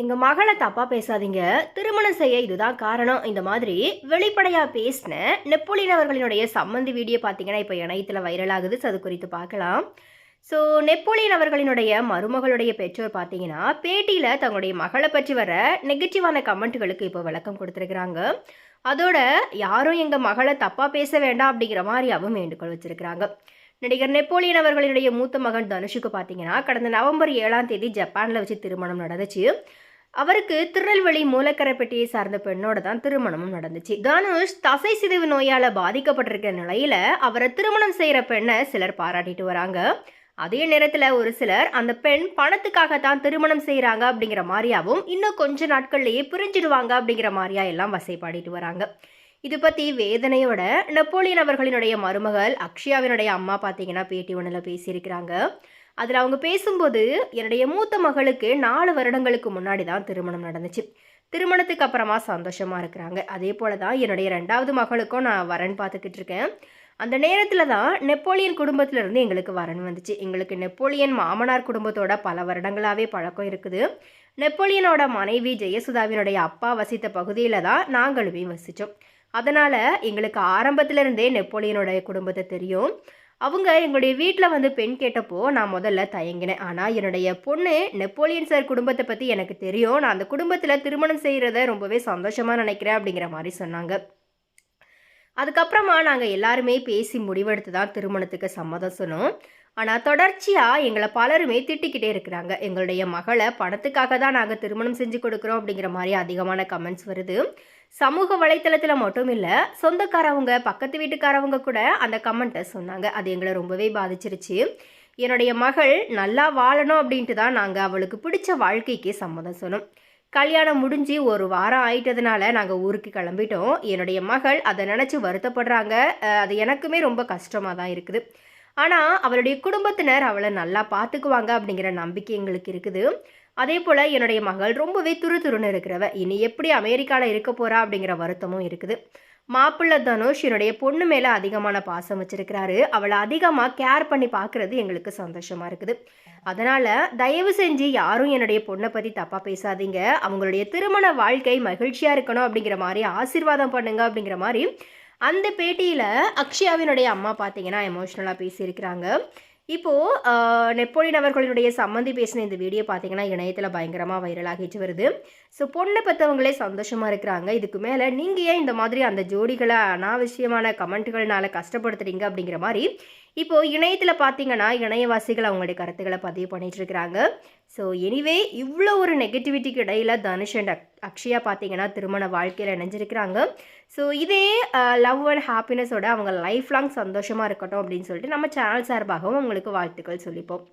எங்கள் மகளை தப்பாக பேசாதீங்க. திருமணம் செய்ய இதுதான் காரணம். இந்த மாதிரி வெளிப்படையாக பேசின நெப்போலியன் அவர்களினுடைய சம்மந்தி வீடியோ பார்த்தீங்கன்னா இப்போ இணையத்தில் வைரல் ஆகுது. ஸோ அது குறித்து பார்க்கலாம் ஸோ நெப்போலியன் அவர்களினுடைய மருமகளுடைய பெற்றோர் பார்த்தீங்கன்னா பேட்டியில் தங்களுடைய மகளை பற்றி வர நெகட்டிவான கமெண்ட்டுகளுக்கு இப்போ விளக்கம் கொடுத்துருக்குறாங்க. அதோட யாரும் எங்கள் மகளை தப்பாக பேச வேண்டாம் அப்படிங்கிற மாதிரி அவங்க வேண்டுகோள் வச்சுருக்கிறாங்க. நடிகர் நெப்போலியன் அவர்களினுடைய மூத்த மகன் தனுஷுக்கு பார்த்தீங்கன்னா கடந்த நவம்பர் ஏழாம் தேதி ஜப்பானில் வச்சு திருமணம் நடந்துச்சு. அவருக்கு திருநெல்வேலி மூலக்கரைப்பட்டியை சார்ந்த பெண்ணோட தான் திருமணமும் நடந்துச்சு. தனுஷ் தசை சிதைவு நோயால் பாதிக்கப்பட்டிருக்க நிலையில அவரை திருமணம் செய்கிற பெண்ணை சிலர் பாராட்டிட்டு வராங்க. அதே நேரத்தில் ஒரு சிலர் அந்த பெண் பணத்துக்காகத்தான் திருமணம் செய்கிறாங்க அப்படிங்கிற மாதிரியாவும் இன்னும் கொஞ்ச நாட்கள்லேயே பிரிஞ்சிடுவாங்க அப்படிங்கிற மாதிரியா எல்லாம் வசைப்பாடிட்டு வராங்க. இது பற்றி வேதனையோட நெப்போலியன் அவர்களினுடைய மருமகள் அக்ஷயாவினுடைய அம்மா பார்த்தீங்கன்னா பேட்டி ஒன்றில் பேசியிருக்கிறாங்க. அதில் அவங்க பேசும்போது என்னுடைய மூத்த மகளுக்கு நாலு வருடங்களுக்கு முன்னாடி தான் திருமணம் நடந்துச்சு. திருமணத்துக்கு அப்புறமா சந்தோஷமாக இருக்கிறாங்க. அதே போல தான் என்னுடைய ரெண்டாவது மகளுக்கும் நான் வரன் பார்த்துக்கிட்டு இருக்கேன். அந்த நேரத்தில் தான் நெப்போலியன் குடும்பத்திலேருந்து எங்களுக்கு வரன் வந்துச்சு. எங்களுக்கு நெப்போலியன் மாமனார் குடும்பத்தோட பல வருடங்களாகவே பழக்கம் இருக்குது. நெப்போலியனோட மனைவி ஜெயசுதாவினுடைய அப்பா வசித்த பகுதியில் தான் நாங்களுமே வசித்தோம் அதனால் எங்களுக்கு ஆரம்பத்திலிருந்தே நெப்போலியனுடைய குடும்பத்தை தெரியும். அவங்க எங்களுடைய வீட்டில் வந்து பெண் கேட்டப்போ நான் முதல்ல தயங்கினேன். ஆனால் என்னுடைய பொண்ணு நெப்போலியன் சார் குடும்பத்தை பற்றி எனக்கு தெரியும். நான் அந்த குடும்பத்தில் திருமணம் செய்கிறத ரொம்பவே சந்தோஷமாக நினைக்கிறேன் அப்படிங்கிற மாதிரி சொன்னாங்க. அதுக்கப்புறமா நாங்கள் எல்லாருமே பேசி முடிவெடுத்து தான் திருமணத்துக்கு சம்மதம் சொன்னோம். ஆனால் தொடர்ச்சியாக எங்களை பலருமே திட்டிக்கிட்டே இருக்கிறாங்க. எங்களுடைய மகளை பணத்துக்காக தான் நாங்கள் திருமணம் செஞ்சு கொடுக்குறோம் அப்படிங்கிற மாதிரி அதிகமான கமெண்ட்ஸ் வருது. சமூக வலைத்தளத்தில் மட்டும் இல்லை சொந்தக்காரவங்க பக்கத்து வீட்டுக்காரவங்க கூட அந்த கமெண்ட்டை சொன்னாங்க. அது எங்களை ரொம்பவே பாதிச்சிருச்சு. என்னுடைய மகள் நல்லா வாழணும் அப்படின்ட்டு தான் நாங்கள் அவளுக்கு பிடிச்ச வாழ்க்கைக்கு சம்மதம் சொன்னோம். கல்யாணம் முடிஞ்சு ஒரு வாரம் ஆயிட்டதுனால நாங்கள் ஊருக்கு கிளம்பிட்டோம். என்னுடைய மகள் அதை நினச்சி வருத்தப்படுறாங்க. அது எனக்குமே ரொம்ப கஷ்டமாக தான் இருக்குது. ஆனால் அவளுடைய குடும்பத்தினர் அவளை நல்லா பார்த்துக்குவாங்க அப்படிங்கிற நம்பிக்கை எங்களுக்கு இருக்குது. அதே போல் என்னுடைய மகள் ரொம்பவே துரு துருன்னு இருக்கிறவ இனி எப்படி அமெரிக்காவில் இருக்க போகிறா அப்படிங்கிற வருத்தமும் இருக்குது. மாப்பிள்ளை தனுஷ் என்னுடைய பொண்ணு மேலே அதிகமான பாசம் வச்சிருக்கிறாரு. அவளை அதிகமாக கேர் பண்ணி பார்க்குறது எங்களுக்கு சந்தோஷமாக இருக்குது. அதனால் தயவு செஞ்சு யாரும் என்னுடைய பொண்ணை பற்றி தப்பாக பேசாதீங்க. அவங்களுடைய திருமண வாழ்க்கை மகிழ்ச்சியாக இருக்கணும் அப்படிங்கிற மாதிரி ஆசீர்வாதம் பண்ணுங்க அப்படிங்கிற மாதிரி அந்த பேட்டியில் அக்ஷயாவினுடைய அம்மா பார்த்தீங்கன்னா எமோஷ்னலாக பேசியிருக்கிறாங்க. இப்போது நெப்போலியன் அவர்களினுடைய சம்மந்தி பேசின இந்த வீடியோ பார்த்தீங்கன்னா இணையத்தில் பயங்கரமாக வைரலாகிட்டு வருது. ஸோ பொண்ணை பெற்றவங்களே சந்தோஷமாக இருக்கிறாங்க. இதுக்கு மேலே நீங்கள் ஏன் இந்த மாதிரி அந்த ஜோடிகளை அனாவசியமான கமெண்ட்டுகள்னால கஷ்டப்படுத்துறீங்க அப்படிங்கிற மாதிரி இப்போது இணையத்தில் பார்த்தீங்கன்னா இணையவாசிகள் அவங்களுடைய கருத்துக்களை பதிவு பண்ணிகிட்ருக்கிறாங்க ஸோ எனிவே இவ்வளோ ஒரு நெகட்டிவிட்டிக்கு இடையில் தனுஷ் அண்ட் அக் அக்ஷயா பார்த்தீங்கன்னா திருமண வாழ்க்கையில் இணைஞ்சிருக்கிறாங்க. ஸோ இதே லவ் அண்ட் ஹாப்பினஸோட அவங்க லைஃப் லாங் சந்தோஷமாக இருக்கட்டும் அப்படின்னு சொல்லிட்டு நம்ம சேனல் சார்பாகவும் அவங்களுக்கு வாழ்த்துக்கள் சொல்லிப்போம்.